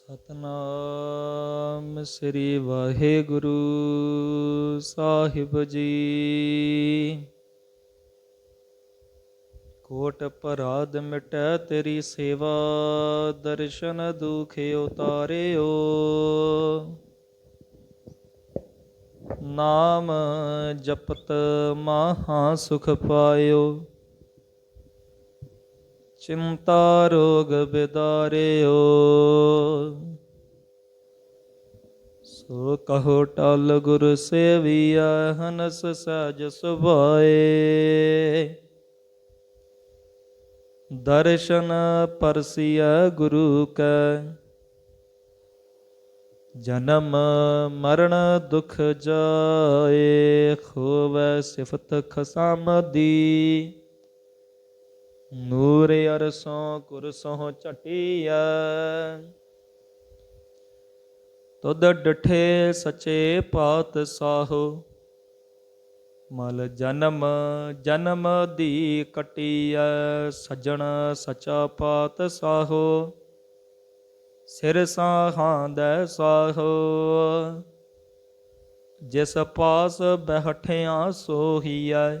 ਸਤਨਾਮ ਸ੍ਰੀ ਵਾਹਿਗੁਰੂ ਸਾਹਿਬ ਜੀ। ਕੋਟ ਪਰਾਧ ਮਿਟੈ ਤੇਰੀ ਸੇਵਾ, ਦਰਸ਼ਨ ਦੁਖੇ ਉਤਾਰਿਓ। ਨਾਮ ਜਪਤ ਮਹਾ ਸੁਖ ਪਾਇਓ। ਚਿੰਤਾ ਰੋਗ ਬਿਦਾਰਿਓ। ਸੋ ਕਹੋ ਟਲ ਗੁਰ ਸੇਵੀਆ ਹਨਸ ਸਹਿਜ ਸੁਭਾਏ। ਦਰਸ਼ਨ ਪਰਸੀਐ ਗੁਰੂ ਕੈ। ਜਨਮ ਮਰਨ ਦੁਖ ਜਾਏ, ਖੋਵੈ ਸਿਫਤ ਖਸਮਦੀ। ਨੂਰ ਅਰਸੋਂ ਕੁਰਸੋਂ ਝਟੀਐ। ਤੁਧ ਡਠੇ ਸਚੇ ਪਾਤ ਸਾਹੋ ਮਲ ਜਨਮ ਜਨਮ ਦੀ ਕਟੀਐ, ਸਜਣ ਸਚਾ ਪਾਤ ਸਾਹੋ ਸਿਰ ਸਾਹਾਂ ਦੈ ਸਾਹੋ, ਜਿਸ ਪਾਸ ਬਹਿਠਿਆ ਸੋਹੀਐ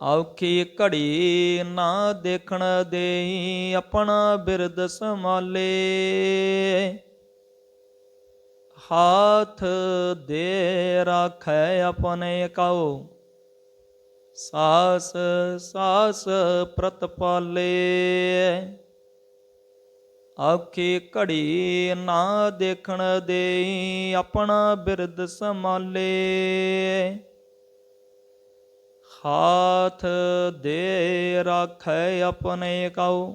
ਔਖੀ ਘੜੀ ਨਾ ਦੇਖਣ ਦੇਈ ਆਪਣਾ ਬਿਰਦ ਸੰਭਾਲੇ। ਹਾਥ ਦੇ ਰਾਖੈ ਆਪਣੇ ਕਉ, ਸਾਸ ਸਾਸ ਪ੍ਰਤਪਾਲੇ ਔਖੀ ਘੜੀ ਨਾ ਦੇਖਣ ਦੇਈ ਆਪਣਾ ਬਿਰਦ ਸੰਭਾਲੇ। ਹਾਥ ਦੇ ਰਾਖੈ ਆਪਣੇ ਕਉ।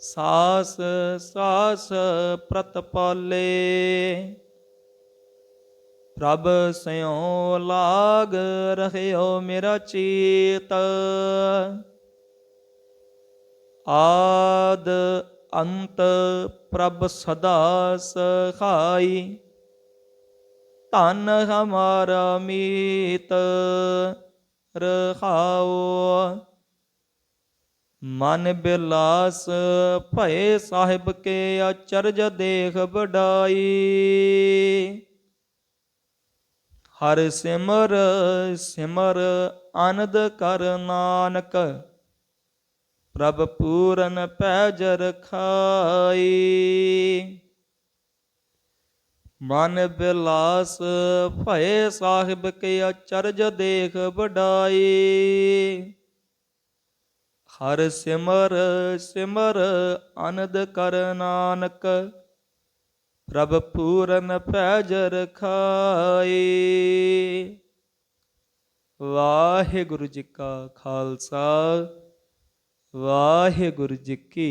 ਸਾਸ ਸਾਸ ਪ੍ਰਤਪਾਲੇ ਪ੍ਰਭ ਸਿਉ ਲਾਗ ਰਹਿਓ ਮੇਰਾ ਚੀਤ। ਆਦ ਅੰਤ ਪ੍ਰਭ ਸਦਾ ਸਹਾਈ ਧਨ ਹਮਾਰਾ ਮੀਤ। ਰਹਾਓ ਮਨ ਬਿਲਾਸ ਭਏ ਸਾਹਿਬ ਕੇ ਅਚਰਜ ਦੇਖ ਬਡਾਈ ਹਰ ਸਿਮਰ ਸਿਮਰ ਆਨੰਦ ਕਰ ਨਾਨਕ, ਪ੍ਰਭ ਪੂਰਨ ਪੈਜ ਰਖਾਈ। ਮਨ ਬਿਲਾਸ ਭਏ ਸਾਹਿਬ ਕੇ ਅਚਰਜ ਦੇਖ ਵਡਾਈ। ਹਰ ਸਿਮਰ ਸਿਮਰ ਆਨੰਦ ਕਰ ਨਾਨਕ, ਪ੍ਰਭ ਪੂਰਨ ਪੈਜ ਖਾਈ ਵਾਹਿਗੁਰੂ ਜੀ ਕਾ ਖਾਲਸਾ, ਵਾਹਿਗੁਰੂ ਜੀ ਕੀ